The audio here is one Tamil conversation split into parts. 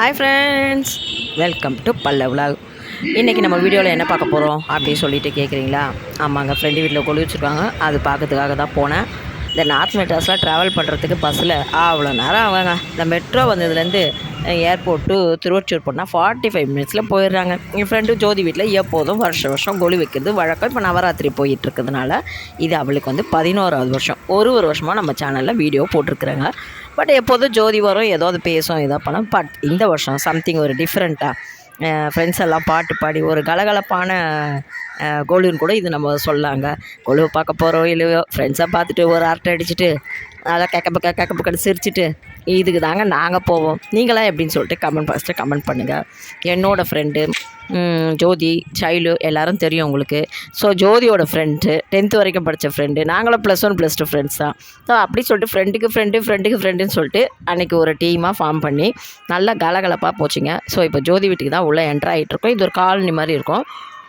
ஹாய் ஃப்ரெண்ட்ஸ் வெல்கம் டு பல்ல விலாக் இன்றைக்கி நம்ம வீடியோவில் என்ன பார்க்க போகிறோம் அப்படின்னு சொல்லிட்டு கேட்குறீங்களா ஆமாங்க ஃப்ரெண்டு வீட்டில் கொழு வச்சுருக்காங்க. அது பார்க்கறதுக்காக தான் போனேன். இந்த நார்த் மெட்ராஸில் ட்ராவல் பண்ணுறதுக்கு பஸ்ஸில் அவ்வளோ நேரம் ஆகுங்க. இந்த மெட்ரோ வந்ததுலேருந்து ஏர்போர்ட் டு திருவொற்றியூர் போனால் ஃபார்ட்டி ஃபைவ் மினிட்ஸில் போயிடுறாங்க. என் ஃப்ரெண்டு ஜோதி வீட்டில் எப்போதும் வருஷம் வருஷம் கொலி வைக்கிறது வழக்கம். இப்போ நவராத்திரி போயிட்டு இருக்கிறதுனால இது அவளுக்கு வந்து பதினோராவது வருஷம். ஒரு ஒரு வருஷமாக நம்ம சேனலில் வீடியோ போட்டிருக்கிறாங்க. பட் எப்போதும் ஜோதி வரும் ஏதோ அது பேசும் ஏதோ பண்ணோம். பட் இந்த வருஷம் சம்திங் ஒரு டிஃப்ரெண்ட்டாக ஃப்ரெண்ட்ஸ் எல்லாம் பாட்டு பாடி ஒரு கலகலப்பான அஹ், கொலுன்னு கூட இது நம்ம சொல்லலாங்க கொலுவை பார்க்க போகிறோம் இல்லையோ ஃப்ரெண்ட்ஸை பார்த்துட்டு ஒரு அரட்டை அடிச்சுட்டு நல்லா கேட்க பக்க கேட்க பக்கன்னு சிரிச்சிட்டு இதுக்கு தாங்க நாங்கள் போவோம். நீங்களாம் எப்படின்னு சொல்லிட்டு கமெண்ட் பாக்ஸில் கமெண்ட் பண்ணுங்கள் என்னோடய ஃப்ரெண்டு ஜோதி சைலு எல்லாரும் தெரியும் உங்களுக்கு. ஸோ ஜோதியோட ஃப்ரெண்டு டென்த்து வரைக்கும் படித்த ஃப்ரெண்டு நாங்களும் plus one plus two friends தான். ஸோ அப்படி சொல்லிட்டு ஃப்ரெண்டுக்கு ஃப்ரெண்டு ஃப்ரெண்டுக்கு ஃப்ரெண்டுன்னு சொல்லிட்டு அன்றைக்கி ஒரு டீமாக ஃபார்ம் பண்ணி நல்லா கலகலப்பாக போச்சுங்க. ஸோ இப்போ ஜோதி வீட்டுக்கு தான் உள்ளே என்ட்ரு ஆகிட்டு இருக்கோம். இது ஒரு காலனி மாதிரி இருக்கும்.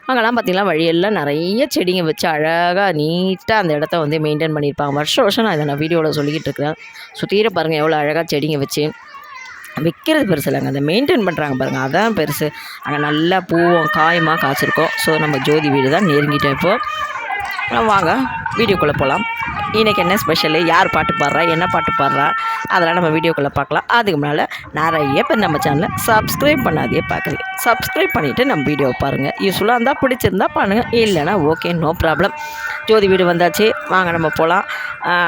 அங்கெல்லாம் பார்த்திங்கன்னா வழியெல்லாம் நிறைய செடிங்க வச்சு அழகாக நீட்டாக அந்த இடத்த வந்து மெயின்டைன் பண்ணியிருப்பாங்க. வருஷம் வருஷம் நான் இதை நான் வீடியோவில் சொல்லிக்கிட்டு இருக்கிறேன். சுற்றிர பாருங்கள் எவ்வளோ அழகாக செடிங்க வச்சு. விற்கிறது பெருசு இல்லைங்க. அந்த மெயின்டைன் பண்ணுறாங்க பாருங்கள் அதான் பெருசு. அங்கே நல்லா பூவும் காயுமா காய்ச்சிருக்கோம். ஸோ நம்ம ஜோதி வீடு தான் நெருங்கிட்டோம் இப்போது வாங்க வீடியோக்குள்ளே போகலாம் இன்றைக்கி என்ன ஸ்பெஷலு யார் பாட்டு பாடுறா? என்ன பாட்டு பாடுறா? அதெல்லாம் நம்ம வீடியோக்குள்ளே பார்க்கலாம். அதுக்கு முன்னால் நிறைய பேர் நம்ம சேனலை சப்ஸ்கிரைப் பண்ணாதே பார்க்குறீங்க. சப்ஸ்கிரைப் பண்ணிவிட்டு நம்ம வீடியோ பாருங்கள் யூஸ்ஃபுல்லாக இருந்தால் பிடிச்சிருந்தா பண்ணுங்கள் இல்லைன்னா ஓகே நோ ப்ராப்ளம் ஜோதி வீடு வந்தாச்சு. வாங்க நம்ம போகலாம்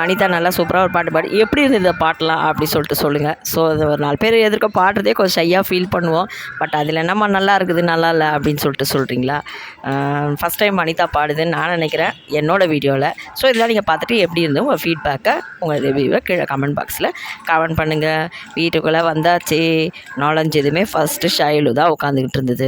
அனிதா நல்லா சூப்பராக ஒரு பாட்டு பாடி. எப்படி இருந்தது இந்த பாட்டெலாம் அப்படி சொல்லிட்டு சொல்லுங்கள் ஸோ அது ஒரு நாலு பேர் எதிர்க்க பாடுறதே கொஞ்சம் ஷையாக ஃபீல் பண்ணுவோம். பட் அதில் என்னம்மா நல்லா இருக்குது நல்லா இல்லை அப்படின்னு சொல்லிட்டு சொல்கிறீங்களா ஃபஸ்ட் டைம் அனிதா பாடுதுன்னு நான் நினைக்கிறேன். என்னோடய வீடியோவில் ஸோ இதெல்லாம் நீங்கள் பார்த்து பார்த்துட்டு எப்படி இருந்தது உங்கள் ஃபீட்பேக்கை உங்கள் ரிவ்யூவை கீழே கமெண்ட் பாக்ஸில் கமெண்ட் பண்ணுங்கள் வீட்டுக்குள்ளே வந்தாச்சு. நாலஞ்சு எதுவுமே ஃபஸ்ட்டு ஷைலு தான் உட்காந்துக்கிட்டு இருந்தது.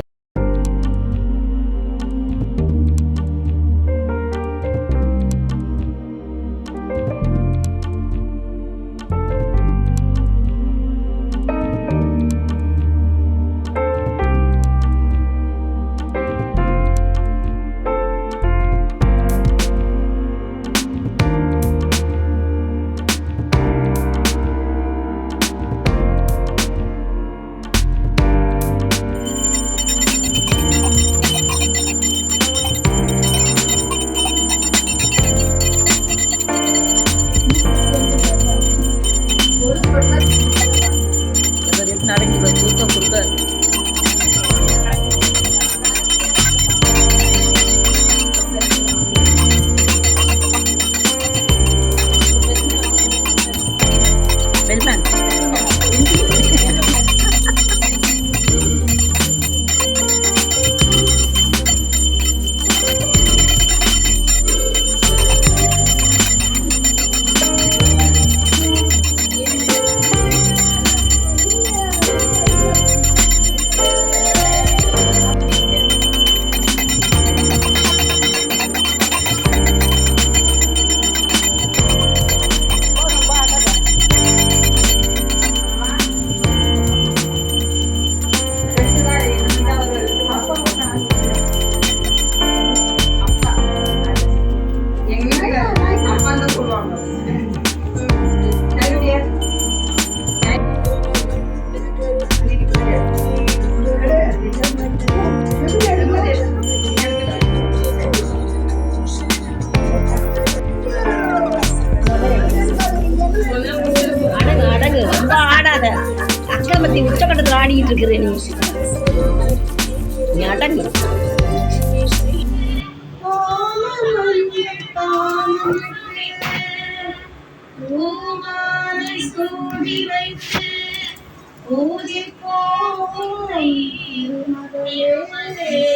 ஆடாத அக்கமத்தி உச்சக்கட்டத்தில் ஆடிக்கிட்டு இருக்கிற நீ. அடங்கு நீ. அடங்கு திருவிளக்கை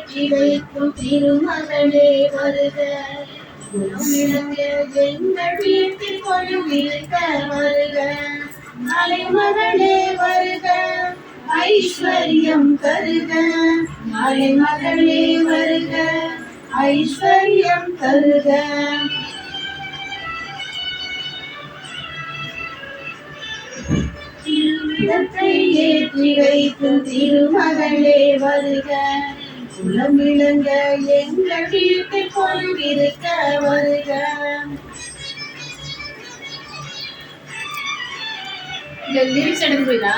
வெற்றி வைக்கும் திருமகனே வருக எங்கள் வீட்டில் கொள்ளும் இருக்க வருக. மலைமகனே வருக. ஐஸ்வர்யம் கருக மலைமகனே வருக. ஐஸ்வர்யம் கருக திருவிடத்தை ஏற்றி வைக்கும் திருமகளே வருக. குலமிழங்க எங்கள் வீட்டில் கொண்டிருக்க வருக. இந்த லிரிக்ஸ் எடுக்க போயிதா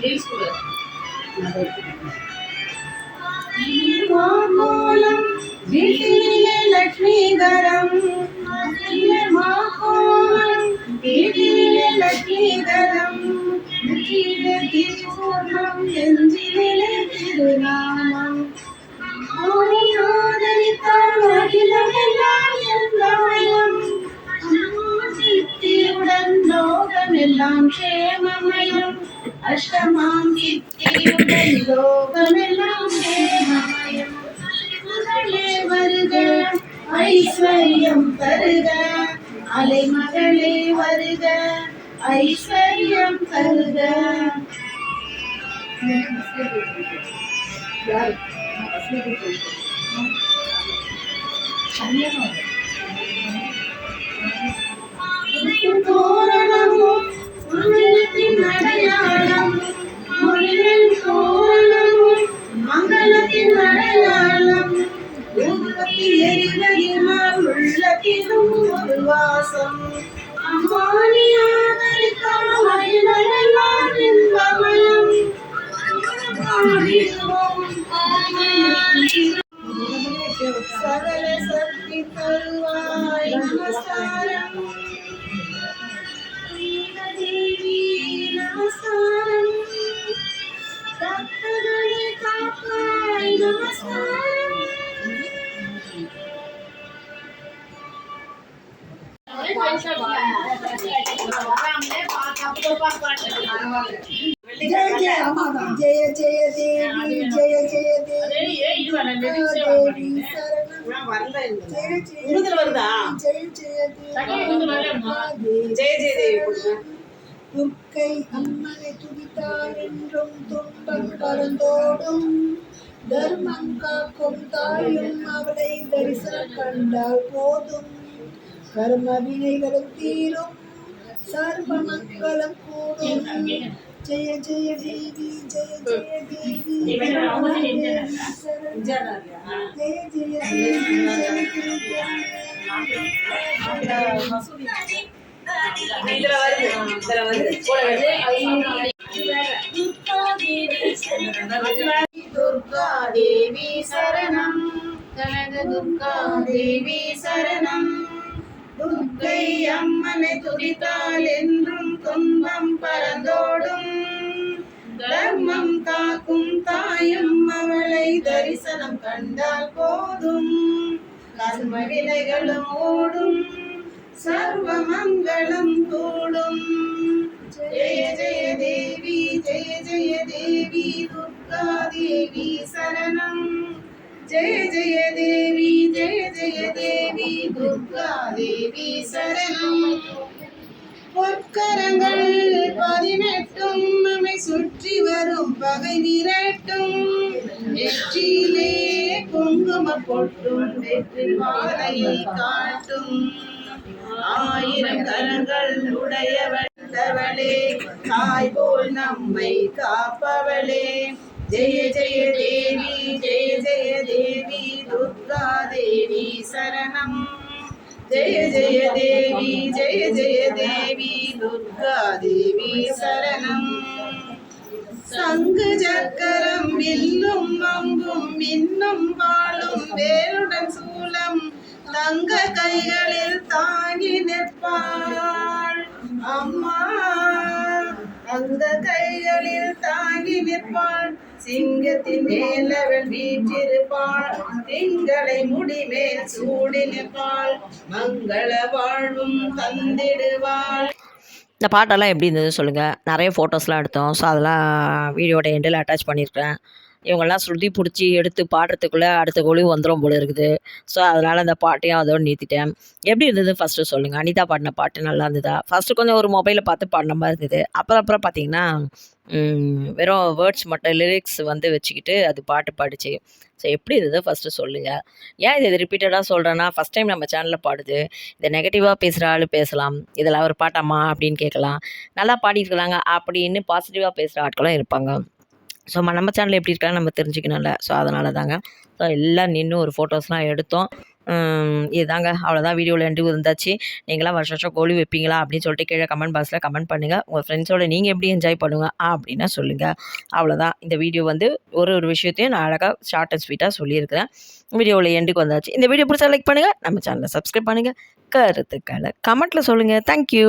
லிரிக்ஸ் கொடு. மாகோலம் வீட்டிலே லட்சுமிகரம் வீட்டிலே மாகோலம் வீட்டிலே லட்சுமிகரம் நெஞ்சிலே திருநாமம். ஆதி ஆதரித்தால் அகிலமெல்லாம் எந்தமயம் சித்தியுடன் லோகமெல்லாம் க்ஷேமமயம். அஷ்டமாம் சித்தியுடன் லோகமெல்லாம் க்ஷேமமயம். மகளே வருக ஐஸ்வர்யம் தருக அலைமகளே வருக. ஐஸ்வர்யம் தருக. தோரணமும் அடையாளம் தோரணமும் மங்களத்தின் அடையாளம். உள்ளத்தில் உள்ளத்திலும் ஒரு வாசம். அம்மானியா ஜெய ஜெய தேவி ஜெய ஜெய தேவி தேவி சரணம் ஜெய ஜெய தேவி ஜெய ஜெய தேவி துர்க்கை அம்மனை துதித்தார் என்றும் துன்பம் பறந்தோடும் தர்மம் காக்கும் தாயும் அவளை தரிசனம் கண்டால் போதும் கர்ம வினைகளும் சர்வ மங்களம் கூடும் ஜெய ஜெய தேவி ஜெய ஜெய தேவி. ஜெய ஜெய தேவி ஜெய ஜெய தேவி இதுல வருது இதுல வருது கூட வருது துர்கா தேவி சரணம் கனக துர்கா தேவி சரணம் துர்க்கை அம்மனை துதித்தால் என்றும் துன்பம் பறந்தோடும் தர்மம் காக்கும் தாயும் அவளை தரிசனம் கண்டால் போதும். கர்ம வினைகளும் ஓடும் சர்வ மங்களம் கூடும் ஜெய ஜெய தேவி ஜெய ஜெய தேவி துர்கா தேவி சரணம். ஜெய ஜெய தேவி ஜெய ஜெய தேவி துர்கா தேவி சரணம் பொற்கரங்கள் பதினெட்டும் நம்மை சுற்றி வரும் பகை விரட்டும். வெற்றியிலே குங்கும பொட்டும் வெற்றி மாலையை காட்டும். ஆயிரம் கரங்கள் உடையவளே தாய் போல் நம்மை காப்பவளே. ஜெய ஜெய தேவி ஜெய ஜெய தேவி ஜெய ஜெய தேவி துர்கா தேவி சரணம். சங்கு சக்கரம் வில்லும் அம்பும் மின்னும் வாழும் வேலுடன் சூலம் தங்க கைகளில் தாங்கி நிற்பாள். அம்மா அந்த கைகளில் தாங்கி நிற்பாள். சிங்கத்தின் மேல் அவள் வீற்றிருப்பாள். திங்களை முடிமேல் சூடி நிற்பாள். மங்கள வாழ்வும் தந்திடுவாள். இந்த பாட்டெல்லாம் எப்படி இருந்தது சொல்லுங்கள் நிறைய ஃபோட்டோஸ்லாம் எடுத்தோம். ஸோ அதெல்லாம் வீடியோட எண்டில் அட்டாச் பண்ணியிருக்கேன். இவங்கெல்லாம் ஸ்ருதி பிடிச்சி எடுத்து பாடுறதுக்குள்ளே அடுத்த கொழு வந்துடும் போல இருக்குது. ஸோ அதனால் அந்த பாட்டையும் அதோடு நிறுத்திட்டேன். எப்படி இருந்தது ஃபஸ்ட்டு சொல்லுங்கள் அனிதா பாடின பாட்டு நல்லா இருந்ததா? ஃபஸ்ட்டு கொஞ்சம் ஒரு மொபைலை பார்த்து பாடின மாதிரி இருந்தது. அப்புறம் அப்புறம் பார்த்தீங்கன்னா வெறும் வேர்ட்ஸ் மட்டும் லிரிக்ஸ் வந்து வச்சுக்கிட்டு அது பாட்டு பாடிச்சு. ஸோ எப்படி இருந்தது ஃபஸ்ட்டு சொல்லுங்கள் ஏன் இது ரிப்பீட்டடாக சொல்கிறேன்னா ஃபஸ்ட் டைம் நம்ம சேனலில் பாடுது. இதை நெகட்டிவாக பேசுகிற ஆள் பேசலாம். இதில் ஒரு பாட்டாமா அப்படின்னு கேட்கலாம். நல்லா பாடியிருக்கலாங்க. அப்படின்னு பாசிட்டிவாக பேசுகிற ஆட்களும் இருப்பாங்க. ஸோ நம்ம சேனல் எப்படி இருக்கான்னு நம்ம தெரிஞ்சுக்கணும்ல. ஸோ அதனால தாங்க ஸோ எல்லாம் நின்று ஒரு ஃபோட்டோஸ்லாம் எடுத்தோம். இதுதாங்க. அவ்வளோதான் வீடியோவில் எண்டு இருந்தாச்சு நீங்களாம் வருஷம் வருஷம் கோழி வைப்பீங்களா அப்படின்னு சொல்லிட்டு கீழே கமெண்ட் பாக்ஸில் கமெண்ட் பண்ணுங்கள் உங்கள் ஃப்ரெண்ட்ஸோட நீங்கள் எப்படி என்ஜாய் பண்ணுங்க அப்படின்னா சொல்லுங்கள் அவ்வளோதான் இந்த வீடியோ வந்து ஒரு ஒரு விஷயத்தையும் நான் அழகாக ஷார்ட் அண்ட் ஸ்வீட்டாக சொல்லியிருக்கிறேன். வீடியோவில் எண்டுக்கு வந்தாச்சு. இந்த வீடியோ பிடிச்சா லைக் பண்ணுங்கள் நம்ம சேனலை சப்ஸ்கிரைப் பண்ணுங்கள் கருத்துக்களை கமெண்ட்டில் சொல்லுங்கள் தேங்க்யூ